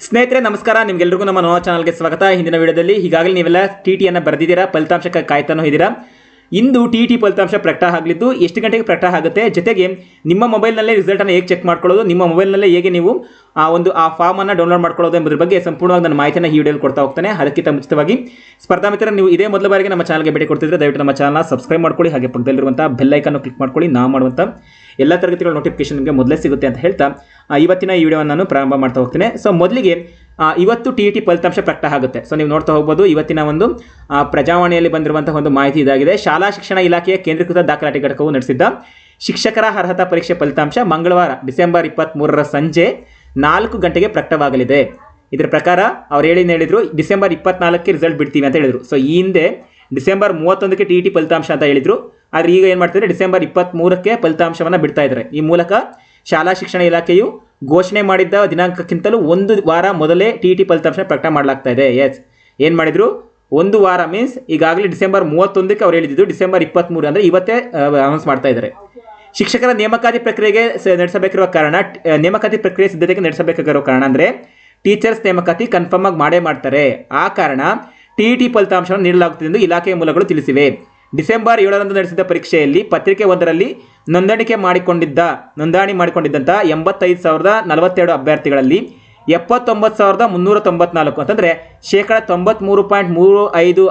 ಸ್ನೇಹಿತರೆ, ನಮಸ್ಕಾರ. ನಿಮ್ಗೆಲ್ರಿಗೂ ನಮ್ಮ ನೋವಾ ಚಾನಲ್ಗೆ ಸ್ವಾಗತ. ಹಿಂದಿನ ವಿಡಿಯೋದಲ್ಲಿ ಈಗಾಗಲೇ ನೀವೆಲ್ಲ ಟಿ ಟಿಯನ್ನು ಬರೆದಿದ್ದೀರಾ? ಫಲಿತಾಂಶಕ್ಕೆ ಕಾಯ್ತಾನು ಇದ್ದೀರಾ ಇಂದು ಟಿ ಟಿ ಫಲಿತಾಂಶ ಪ್ರಕಟ ಆಗಲಿದ್ದು ಎಷ್ಟು ಗಂಟೆಗೆ ಪ್ರಕಟ ಆಗುತ್ತೆ? ಜೊತೆಗೆ ನಿಮ್ಮ ಮೊಬೈಲ್ನಲ್ಲೇ ರಿಸಲ್ಟನ್ನು ಹೇಗೆ ಚೆಕ್ ಮಾಡ್ಕೊಳ್ಳೋದು? ನಿಮ್ಮ ಮೊಬೈಲ್ನಲ್ಲೇ ಹೇಗೆ ನೀವು, ಆ, ಒಂದು, ಆ ಫಾರ್ಮನ್ನು ಡೌನ್ಲೋಡ್ ಮಾಡ್ಕೊಳ್ಳೋದು ಎಂಬುದ್ರ ಬಗ್ಗೆ ಸಂಪೂರ್ಣವಾಗಿ ನನ್ನ ಮಾಹಿತಿಯನ್ನು ಈ ವಿಡಿಯೋಲಿ ಕೊಡ್ತಾ ಹೋಗ್ತಾನೆ. ಅದಕ್ಕಿಂತ ಮುಂಚಿತವಾಗಿ ಸ್ಪರ್ಧಾ ಮಿತ್ರ ನೀವು ಇದೇ ಮೊದಲ ಬಾರಿಗೆ ನಮ್ಮ ಚಾನಲ್ಗೆ ಭೇಟಿ ಕೊಡ್ತಿದ್ರೆ ದಯವಿಟ್ಟು ನಮ್ಮ ಚಾನಲ್ನ ಸಬ್ಸ್ಕ್ರೈಬ್ ಮಾಡ್ಕೊಳ್ಳಿ. ಹಾಗೆ ಪಕ್ಕದಲ್ಲಿರುವಂಥ ಬೆಲ್ ಐಕನ್ನು ಕ್ಲಿಕ್ ಮಾಡ್ಕೊಳ್ಳಿ. ನಾವು ಮಾಡುವಂಥ ಎಲ್ಲ ತರಗತಿಗಳ ನೋಟಿಫಿಕೇಶನ್ ನಿಮಗೆ ಮೊದಲೇ ಸಿಗುತ್ತೆ ಅಂತ ಹೇಳ್ತಾ ಇವತ್ತಿನ ಈ ವಿಡಿಯೋವನ್ನು ನಾನು ಪ್ರಾರಂಭ ಮಾಡ್ತಾ ಹೋಗ್ತೇನೆ. ಸೊ ಮೊದಲಿಗೆ ಇವತ್ತು ಟಿ ಟಿ ಫಲಿತಾಂಶ ಪ್ರಕಟ ಆಗುತ್ತೆ. ಸೊ ನೀವು ನೋಡ್ತಾ ಹೋಗ್ಬೋದು, ಇವತ್ತಿನ ಒಂದು ಪ್ರಜಾವಾಣಿಯಲ್ಲಿ ಬಂದಿರುವಂತಹ ಒಂದು ಮಾಹಿತಿ ಇದಾಗಿದೆ. ಶಾಲಾ ಶಿಕ್ಷಣ ಇಲಾಖೆಯ ಕೇಂದ್ರೀಕೃತ ದಾಖಲಾತಿ ಘಟಕವು ನಡೆಸಿದ್ದ ಶಿಕ್ಷಕರ ಅರ್ಹತಾ ಪರೀಕ್ಷೆ ಫಲಿತಾಂಶ ಮಂಗಳವಾರ, ಡಿಸೆಂಬರ್ ಇಪ್ಪತ್ತ್ಮೂರರ ಸಂಜೆ ನಾಲ್ಕು ಗಂಟೆಗೆ ಪ್ರಕಟವಾಗಲಿದೆ. ಇದರ ಪ್ರಕಾರ, ಅವ್ರು ಹೇಳಿ ಹೇಳಿದ್ರು, ಡಿಸೆಂಬರ್ ಇಪ್ಪತ್ನಾಲ್ಕಕ್ಕೆ ರಿಸಲ್ಟ್ ಬಿಡ್ತೀವಿ ಅಂತ ಹೇಳಿದರು. ಸೊ ಈ ಹಿಂದೆ ಡಿಸೆಂಬರ್ ಮೂವತ್ತೊಂದಕ್ಕೆ ಟಿ ಟಿ ಫಲಿತಾಂಶ ಅಂತ ಹೇಳಿದ್ರು. ಆದರೆ ಈಗ ಏನು ಮಾಡ್ತಿದ್ದಾರೆ ಡಿಸೆಂಬರ್ ಇಪ್ಪತ್ತ್ಮೂರಕ್ಕೆ ಫಲಿತಾಂಶವನ್ನು ಬಿಡ್ತಾ ಇದ್ದಾರೆ. ಈ ಮೂಲಕ ಶಾಲಾ ಶಿಕ್ಷಣ ಇಲಾಖೆಯು ಘೋಷಣೆ ಮಾಡಿದ್ದ ದಿನಾಂಕಕ್ಕಿಂತಲೂ ಒಂದು ವಾರ ಮೊದಲೇ ಟಿ ಟಿ ಫಲಿತಾಂಶ ಪ್ರಕಟ ಮಾಡಲಾಗ್ತಾ ಇದೆ. ಎಸ್ ಏನು ಮಾಡಿದ್ರು? ಒಂದು ವಾರ ಮೀನ್ಸ್ ಈಗಾಗಲೇ ಡಿಸೆಂಬರ್ ಮೂವತ್ತೊಂದಕ್ಕೆ ಅವ್ರು ಹೇಳಿದ್ದು ಡಿಸೆಂಬರ್ ಇಪ್ಪತ್ತ್ಮೂರು ಅಂದರೆ ಇವತ್ತೇ ಅನೌನ್ಸ್ ಮಾಡ್ತಾ ಇದ್ದಾರೆ. ಶಿಕ್ಷಕರ ನೇಮಕಾತಿ ಪ್ರಕ್ರಿಯೆಗೆ ನಡೆಸಬೇಕಿರುವ ಕಾರಣ ನೇಮಕಾತಿ ಪ್ರಕ್ರಿಯೆ ಸಿದ್ಧತೆಗೆ ನಡೆಸಬೇಕಾಗಿರುವ ಕಾರಣ ಅಂದರೆ ಟೀಚರ್ಸ್ ನೇಮಕಾತಿ ಕನ್ಫರ್ಮ್ ಆಗಿ ಮಾಡೇ ಮಾಡ್ತಾರೆ. ಆ ಕಾರಣ ಟಿ ಟಿ ಫಲಿತಾಂಶವನ್ನು ನೀಡಲಾಗುತ್ತದೆ ಎಂದು ಇಲಾಖೆಯ ಮೂಲಗಳು ತಿಳಿಸಿವೆ. ಡಿಸೆಂಬರ್ ಏಳರಂದು ನಡೆಸಿದ ಪರೀಕ್ಷೆಯಲ್ಲಿ ಪತ್ರಿಕೆ ಒಂದರಲ್ಲಿ ನೋಂದಣಿಕೆ ಮಾಡಿಕೊಂಡಿದ್ದ, ನೋಂದಣಿ ಮಾಡಿಕೊಂಡಿದ್ದಂಥ ಎಂಬತ್ತೈದು ಸಾವಿರದ ನಲವತ್ತೆರಡು ಅಭ್ಯರ್ಥಿಗಳಲ್ಲಿ ಎಪ್ಪತ್ತೊಂಬತ್ತು ಸಾವಿರದ ಮುನ್ನೂರ ತೊಂಬತ್ನಾಲ್ಕು ಅಂತಂದರೆ ಶೇಕಡ ತೊಂಬತ್ತ್ಮೂರು ಪಾಯಿಂಟ್ ಮೂರು ಐದು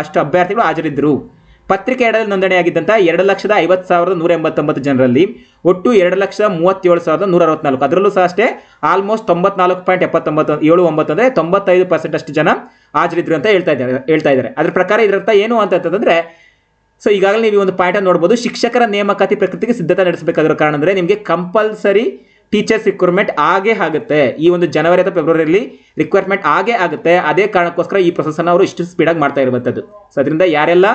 ಅಷ್ಟು ಅಭ್ಯರ್ಥಿಗಳು ಹಾಜರಿದ್ದರು. ಪತ್ರಿಕೆ ಎರಡರಲ್ಲಿ ನೋಂದಣಿಯಾಗಿದ್ದಂಥ ಎರಡು ಲಕ್ಷದ ಐವತ್ತು ಸಾವಿರದ ನೂರ ಎಂಬತ್ತೊಂಬತ್ತು ಜನರಲ್ಲಿ ಒಟ್ಟು ಎರಡು ಲಕ್ಷದ ಮೂವತ್ತೇಳು ಸಾವಿರದ ನೂರ ಅರವತ್ನಾಲ್ಕು. ಅದರಲ್ಲೂ ಸಹ ಅಷ್ಟೇ ಆಲ್ಮೋಸ್ಟ್ ತೊಂಬತ್ನಾಲ್ಕು ಪಾಯಿಂಟ್ ಎಪ್ಪತ್ತೊಂಬತ್ತು, ಏಳು ಒಂಬತ್ತು ಅಂದರೆ ತೊಂಬತ್ತೈದು ಪರ್ಸೆಂಟ್ ಅಷ್ಟು ಜನ ಹಾಜರಿದ್ರು ಅಂತ ಹೇಳ್ತಾ ಇದ್ದಾರೆ ಹೇಳ್ತಾ ಇದ್ದಾರೆ. ಅದ್ರ ಪ್ರಕಾರ ಇದರರ್ಥ ಏನು ಅಂತಂತಂದ್ರೆ ಸೊ ಈಗಾಗಲೇ ನೀವು ಒಂದು ಪಾಯಿಂಟ್ ನೋಡ್ಬೋದು. ಶಿಕ್ಷಕರ ನೇಮಕಾತಿ ಪ್ರಕೃತಿಗೆ ಸಿದ್ಧತೆ ನಡೆಸಬೇಕಾಗಿರೋ ಕಾರಣ ಅಂದರೆ ನಿಮಗೆ ಕಂಪಲ್ಸರಿ ಟೀಚರ್ಸ್ ರಿಕ್ವೈರ್ಮೆಂಟ್ ಆಗೇ ಆಗುತ್ತೆ. ಈ ಒಂದು ಜನವರಿ ಅಥವಾ ಫೆಬ್ರವರಿಯಲ್ಲಿ ರಿಕ್ವೈರ್ಮೆಂಟ್ ಆಗೇ ಆಗುತ್ತೆ. ಅದೇ ಕಾರಣಕ್ಕೋಸ್ಕರ ಈ ಪ್ರೊಸೆಸನ್ನು ಅವರು ಇಷ್ಟು ಸ್ಪೀಡಾಗಿ ಮಾಡ್ತಾ ಇರುವಂಥದ್ದು ಸೊ ಅದರಿಂದ ಯಾರೆಲ್ಲ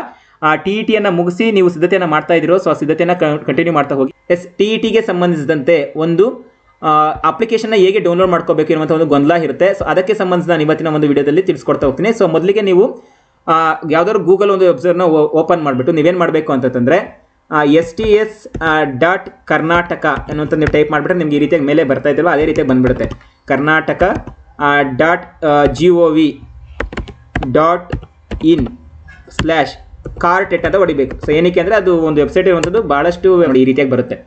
ಟಿ ಇ ಟಿಯನ್ನು ಮುಗಿಸಿ ನೀವು ಸಿದ್ಧತೆಯನ್ನು ಮಾಡ್ತಾ ಇದ್ದೀರೋ ಸೊ ಆ ಸಿದ್ಧತೆಯನ್ನು ಕಂಟಿನ್ಯೂ ಮಾಡ್ತಾ ಹೋಗಿ. ಎಸ್ ಟಿ ಇ ಟಿಗೆ ಸಂಬಂಧಿಸಿದಂತೆ ಒಂದು ಅಪ್ಲಿಕೇಶನ್ನ ಹೇಗೆ ಡೌನ್ಲೋಡ್ ಮಾಡ್ಕೋಬೇಕು ಇರುವಂಥ ಒಂದು ಗೊಂದಲ ಇರುತ್ತೆ. ಸೊ ಅದಕ್ಕೆ ಸಂಬಂಧಿಸಿದ ನಾನು ಇವತ್ತಿನ ಒಂದು ವಿಡಿಯೋದಲ್ಲಿ ತಿಳಿಸ್ಕೊಡ್ತಾ ಹೋಗ್ತೀನಿ. ಸೊ ಮೊದಲಿಗೆ ನೀವು ಆ, ಯಾವ್ದಾದ್ರು ಗೂಗಲ್ ಒಂದು ವೆಬ್ಸೈಟ್ನ ಓಪನ್ ಮಾಡಿಬಿಟ್ಟು ನೀವೇನು ಮಾಡಬೇಕು ಅಂತಂದರೆ S T S dot Karnataka ಅನ್ನುವಂಥ ನೀವು ಟೈಪ್ ಮಾಡಿಬಿಟ್ರೆ ನಿಮ್ಗೆ ಈ ರೀತಿಯಾಗಿ ಮೇಲೆ ಬರ್ತಾ ಇದ್ದಲ್ಲ ಅದೇ ರೀತಿಯಾಗಿ ಬಂದ್ಬಿಡುತ್ತೆ. Karnataka dot G O V dot in slash KARTET ಅಂತ ಹೊಡಿಬೇಕು. ಸೊ ಏನಕ್ಕೆ ಅಂದರೆ ಅದು ಒಂದು ವೆಬ್ಸೈಟ್ ಇರುವಂಥದ್ದು ಭಾಳಷ್ಟು ಈ ರೀತಿಯಾಗಿ ಬರುತ್ತೆ.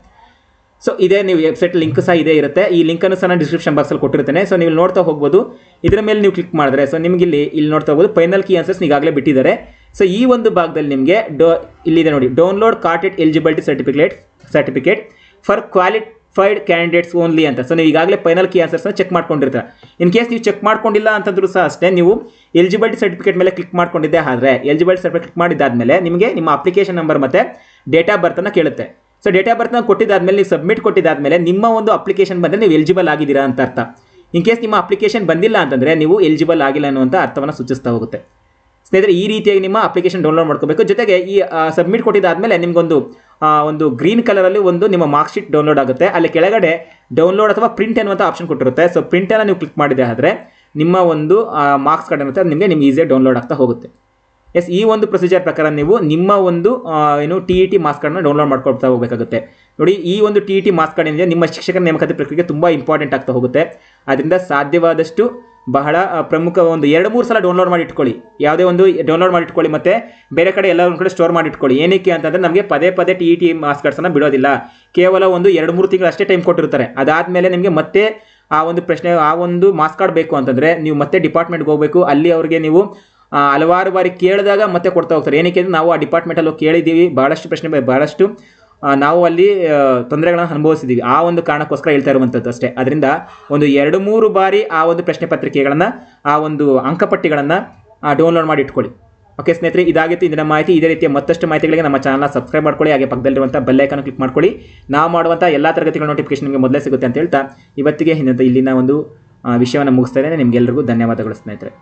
ಸೊ ಇದೇ ನೀವು ವೆಬ್ಸೈಟ್ ಲಿಂಕ್ ಸಹ ಇದೇ ಇರುತ್ತೆ. ಈ ಲಿಂಕನ್ನು ಸಹ ನಾನು ಡಿಸ್ಕ್ರಿಪ್ಷನ್ ಬಾಕ್ಸಲ್ಲಿ ಕೊಟ್ಟಿರ್ತೇನೆ. ಸೊ ನೀವು ನೋಡ್ತಾ ಹೋಗ್ಬೋದು. ಇದರ ಮೇಲೆ ನೀವು ಕ್ಲಿಕ್ ಮಾಡಿದ್ರೆ ಸೊ ನಿಮಗೆ ಇಲ್ಲಿ ಇಲ್ಲಿ ನೋಡ್ತಾ ಹೋಗ್ಬೋದು. ಫೈನಲ್ ಕೀ ಆನ್ಸರ್ಸ್ ಈಗಾಗಲೇ ಬಿಟ್ಟಿದ್ದಾರೆ. ಸೊ ಈ ಒಂದು ಭಾಗದಲ್ಲಿ ನಿಮಗೆ ಡೋ ಇಲ್ಲಿದೆ ನೋಡಿ. Download KARTET eligibility certificate certificate for qualified candidates only ಅಂತ. ಸೊ ನೀವು ಈಗಾಗಲೇ ಫೈನಲ್ ಕೀ ಆನ್ಸರ್ಸ್ನ ಚೆಕ್ ಮಾಡ್ಕೊಂಡಿರ್ತಾರೆ. ಇನ್ ಕೇಸ್ ನೀವು ಚೆಕ್ ಮಾಡ್ಕೊಂಡಿಲ್ಲ ಅಂತಂದ್ರೂ ಸಹ ಅಷ್ಟೇ, ನೀವು ಎಲಿಜಿಬಿಲಿಟಿ ಸರ್ಟಿಫಿಕೇಟ್ ಮೇಲೆ ಕ್ಲಿಕ್ ಮಾಡ್ಕೊಂಡಿದ್ದೆ ಆದರೆ ಎಲಿಜಿಬಿಲಿಟಿ ಸರ್ಟಿಫಿಕೇಟ್ ಕ್ಲಿಕ್ ಮಾಡಿದ್ದಾದ್ಮೇಲೆ ನಿಮಗೆ ನಿಮ್ಮ ಅಪ್ಲಿಕೇಶನ್ ನಂಬರ್ ಮತ್ತು ಡೇಟ್ ಆಫ್ ಬರ್ತನ್ನು ಕೇಳುತ್ತೆ. ಸೊ ಡೇಟ್ ಆಫ್ ಬರ್ತ್ನ ಕೊಟ್ಟಿದ್ದಾದ್ಮೇಲೆ, ನೀವು ಸಬ್ಮಿಟ್ ಕೊಟ್ಟಿದ್ದಾದ್ಮೇಲೆ, ನಿಮ್ಮ ಒಂದು ಅಪ್ಲಿಕೇಶನ್ ಬಂದರೆ ನೀವು ಎಲಿಜಿಬಲ್ ಆಗಿದ್ದೀರಾ ಅಂತ ಅರ್ಥ. ಇನ್ ಕೇಸ್ ನಿಮ್ಮ ಅಪ್ಲಿಕೇಶನ್ ಬಂದಿಲ್ಲ ಅಂತಂದರೆ, ನೀವು ಎಲಿಜಿಬಲ್ ಆಗಿಲ್ಲ ಅನ್ನುವಂಥ ಅರ್ಥವನ್ನು ಸೂಚಿಸ್ತಾ ಹೋಗುತ್ತೆ. ಸ್ನೇಹಿತರೆ, ಈ ರೀತಿಯಾಗಿ ನಿಮ್ಮ ಅಪ್ಲಿಕೇಶನ್ ಡೌನ್ಲೋಡ್ ಮಾಡ್ಕೋಬೇಕು. ಜೊತೆಗೆ ಈ ಸಬ್ಮಿಟ್ ಕೊಟ್ಟಿದ್ದಾದ್ಮೇಲೆ ನಿಮಗೊಂದು ಒಂದು ಗ್ರೀನ್ ಕಲರಲ್ಲಿ ಒಂದು ನಿಮ್ಮ ಮಾರ್ಕ್ಶೀಟ್ ಡೌನ್ಲೋಡ್ ಆಗುತ್ತೆ. ಅಲ್ಲಿ ಕೆಳಗಡೆ ಡೌನ್ಲೋಡ್ ಅಥವಾ ಪ್ರಿಂಟ್ ಅನ್ನುವಂಥ ಆಪ್ಷನ್ ಕೊಟ್ಟಿರುತ್ತೆ. ಸೊ ಪ್ರಿಂಟನ್ನು ನೀವು ಕ್ಲಿಕ್ ಮಾಡಿದೆ ಆದರೆ, ನಿಮ್ಮ ಒಂದು ಮಾರ್ಕ್ಸ್ ಕಾರ್ಡ್ ಅದು ನಿಮಗೆ, ನಿಮ್ಗೆ ಈಸಿಯಾಗಿ ಡೌನ್ಲೋಡ್ ಆಗ್ತಾ ಹೋಗುತ್ತೆ. ಎಸ್, ಈ ಒಂದು ಪ್ರೊಸೀಜರ್ ಪ್ರಕಾರ ನೀವು ನಿಮ್ಮ ಒಂದು ಏನು ಟಿ ಇ ಟಿ ಮಾಸ್ಕ್ಗಳನ್ನ ಡೌನ್ಲೋಡ್ ಮಾಡ್ಕೊಳ್ತಾ ಹೋಗಬೇಕಾಗುತ್ತೆ. ನೋಡಿ, ಈ ಒಂದು ಟಿ ಇ ಟಿ ಮಾರ್ಕ್ಸ್ ಏನಿದೆ ನಿಮ್ಮ ಶಿಕ್ಷಕರ ನೇಮಕಾತಿ ಪ್ರಕ್ರಿಯೆಗೆ ತುಂಬ ಇಂಪಾರ್ಟೆಂಟ್ ಆಗ್ತಾ ಹೋಗುತ್ತೆ. ಅದರಿಂದ ಸಾಧ್ಯವಾದಷ್ಟು ಬಹಳ ಪ್ರಮುಖ ಒಂದು ಎರಡು ಮೂರು ಸಲ ಡೌನ್ಲೋಡ್ ಮಾಡಿ ಇಟ್ಕೊಳ್ಳಿ. ಯಾವುದೇ ಒಂದು ಡೌನ್ಲೋಡ್ ಮಾಡಿ ಇಟ್ಕೊಳ್ಳಿ ಮತ್ತೆ ಬೇರೆ ಕಡೆ ಎಲ್ಲ ಒಂದು ಕಡೆ ಸ್ಟೋರ್ ಮಾಡಿ ಇಟ್ಕೊಳ್ಳಿ. ಏನಕ್ಕೆ ಅಂತಂದರೆ ನಮಗೆ ಪದೇ ಪದೇ ಟಿ ಇ ಟಿ ಮಾರ್ಕ್ಸ್ ಕಾರ್ಡ್ಸನ್ನು ಬಿಡೋದಿಲ್ಲ. ಕೇವಲ ಒಂದು ಎರಡು ಮೂರು ತಿಂಗಳು ಅಷ್ಟೇ ಟೈಮ್ ಕೊಟ್ಟಿರ್ತಾರೆ. ಅದಾದಮೇಲೆ ನಿಮಗೆ ಮತ್ತೆ ಆ ಒಂದು ಪ್ರಶ್ನೆ, ಆ ಒಂದು ಮಾಸ್ಕ್ ಕಾರ್ಡ್ ಬೇಕು ಅಂತಂದರೆ ನೀವು ಮತ್ತೆ ಡಿಪಾರ್ಟ್ಮೆಂಟ್ಗೆ ಹೋಗಬೇಕು. ಅಲ್ಲಿ ಅವ್ರಿಗೆ ನೀವು ಹಲವಾರು ಬಾರಿ ಕೇಳಿದಾಗ ಮತ್ತೆ ಕೊಡ್ತಾ ಹೋಗ್ತಾರೆ. ಏನಕ್ಕೆ ಅಂದರೆ ನಾವು ಆ ಡಿಪಾರ್ಟ್ಮೆಂಟಲ್ಲಿ ಕೇಳಿದ್ದೀವಿ ಭಾಳಷ್ಟು ಪ್ರಶ್ನೆ ಭಾಳಷ್ಟು ನಾವು ಅಲ್ಲಿ ತೊಂದರೆಗಳನ್ನು ಅನುಭವಿಸಿದ್ದೀವಿ. ಆ ಒಂದು ಕಾರಣಕ್ಕೋಸ್ಕರ ಹೇಳ್ತಾ ಇರುವಂಥದ್ದು ಅಷ್ಟೇ. ಅದರಿಂದ ಒಂದು ಎರಡು, ಮೂರು ಬಾರಿ ಆ ಒಂದು ಪ್ರಶ್ನೆ ಪತ್ರಿಕೆಗಳನ್ನು, ಆ ಒಂದು ಅಂಕಪಟ್ಟಿಗಳನ್ನು ಡೌನ್ಲೋಡ್ ಮಾಡಿ ಇಟ್ಕೊಳ್ಳಿ. ಓಕೆ ಸ್ನೇಹಿತರೆ, ಇದಾಗಿತ್ತು ಇಂದಿನ ಮಾಹಿತಿ. ಇದೇ ರೀತಿಯ ಮತ್ತಷ್ಟು ಮಾಹಿತಿಗಳಿಗೆ ನಮ್ಮ ಚಾನಲ್ನ ಸಬ್ಸ್ಕ್ರೈಬ್ ಮಾಡ್ಕೊಳ್ಳಿ. ಹಾಗೆ ಪಕ್ಕದಲ್ಲಿರುವಂಥ ಬೆಲ್ಲೈಕನ್ನು ಕ್ಲಿಕ್ ಮಾಡ್ಕೊಳ್ಳಿ. ನಾವು ಮಾಡುವಂಥ ಎಲ್ಲ ತರಗತಿಗಳ ನೋಟಿಫಿಕೇಶನ್ ನಿಮಗೆ ಮೊದಲೇ ಸಿಗುತ್ತೆ ಅಂತ ಹೇಳ್ತಾ, ಇವತ್ತಿಗೆ ಇಲ್ಲಿನ ಒಂದು ವಿಷಯವನ್ನು ಮುಗಿಸ್ತಾ ಇದ್ದೇನೆ. ನಿಮಗೆಲ್ಲರಿಗೂ ಧನ್ಯವಾದಗಳು ಸ್ನೇಹಿತರೆ.